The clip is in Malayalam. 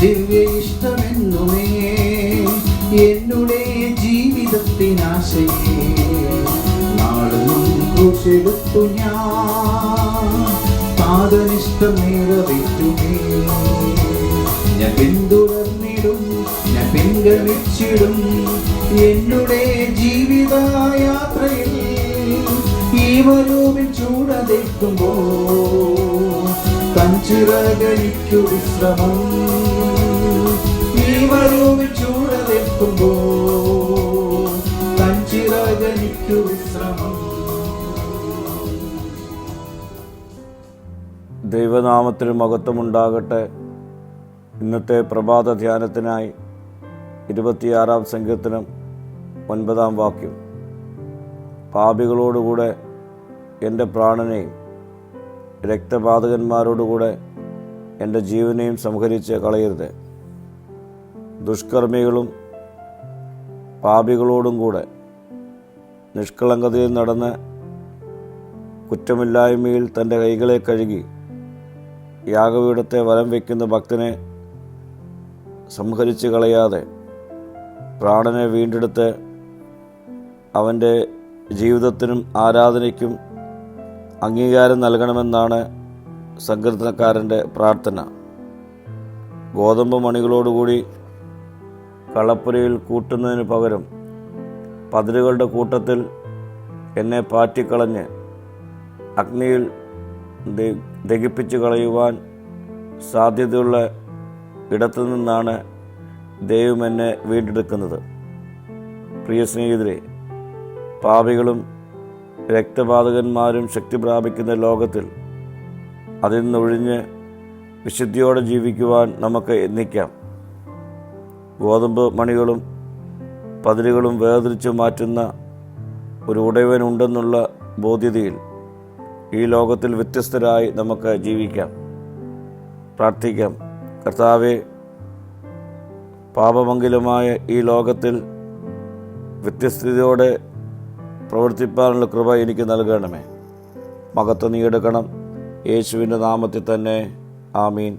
ദിവ്യ ഇഷ്ടമെന്നുമേ. എന്നുടെ ജീവിതത്തിനാശയേ. നാളും കുറിച്ചെടുത്തു ഞാൻ പാദനിഷ്ടം നിറവേറ്റുമേ ഞാൻ പിന്തുടർന്നിടും ഞാൻ പിൻഗമിച്ചിടും എന്നുടെ ജീവിതയാത്രയിൽ ഈ വരൂപിൽ ചൂടതേക്കുമ്പോ കഞ്ചിറകനിക്കു വിശ്രമം. ദൈവനാമത്തിന് മഹത്വമുണ്ടാകട്ടെ. ഇന്നത്തെ പ്രഭാത ധ്യാനത്തിനായി ഇരുപത്തിയാറാം സംഘത്തിനും ഒൻപതാം വാക്യം. പാപികളോടുകൂടെ എന്റെ പ്രാണനെയും രക്തപാതകന്മാരോടുകൂടെ എന്റെ ജീവനെയും സംഹരിച്ച് കളയരുത്. ദുഷ്കർമ്മികളും പാപികളോടും കൂടെ നിഷ്കളങ്കതയിൽ നടന്ന് കുറ്റമില്ലായ്മയിൽ തന്റെ കൈകളെ കഴുകി യാഗപീഠത്തെ വലം വയ്ക്കുന്ന ഭക്തനെ സംഹരിച്ച് കളയാതെ പ്രാണനെ വീണ്ടെടുത്ത് അവന്റെ ജീവിതത്തിനും ആരാധനയ്ക്കും അംഗീകാരം നൽകണമെന്നാണ് സങ്കീർത്തനക്കാരന്റെ പ്രാർത്ഥന. ഗോതമ്പ് മണികളോടുകൂടി കളപ്പുരയിൽ കൂട്ടുന്നതിന് പകരം പതിരുകളുടെ കൂട്ടത്തിൽ എന്നെ പാറ്റിക്കളഞ്ഞ് അഗ്നിയിൽ ദഹിപ്പിച്ച് കളയുവാൻ സാധ്യതയുള്ള ഇടത്തു നിന്നാണ് ദൈവം എന്നെ വീണ്ടെടുക്കുന്നത്. പ്രിയ സ്നേഹിതരെ പാപികളും രക്തപാതകന്മാരും ശക്തി പ്രാപിക്കുന്ന ലോകത്തിൽ അതിൽ നിന്നൊഴിഞ്ഞ് വിശുദ്ധിയോടെ ജീവിക്കുവാൻ നമുക്ക് യത്നിക്കാം ഗോതമ്പ് മണികളും പതിരുകളും വേർതിരിച്ചു മാറ്റുന്ന ഒരു ഉടയവനുണ്ടെന്നുള്ള ബോധ്യതയിൽ ഈ ലോകത്തിൽ വ്യത്യസ്തരായി നമുക്ക് ജീവിക്കാം. പ്രാർത്ഥിക്കാം. കർത്താവെ പാപമംഗലമായ ഈ ലോകത്തിൽ വ്യത്യസ്തയോടെ പ്രവർത്തിപ്പാനുള്ള കൃപ എനിക്ക് നൽകണമേ. മകത്വം നീ എടുക്കണം. യേശുവിന്റെ നാമത്തിൽ തന്നെ. ആമീൻ.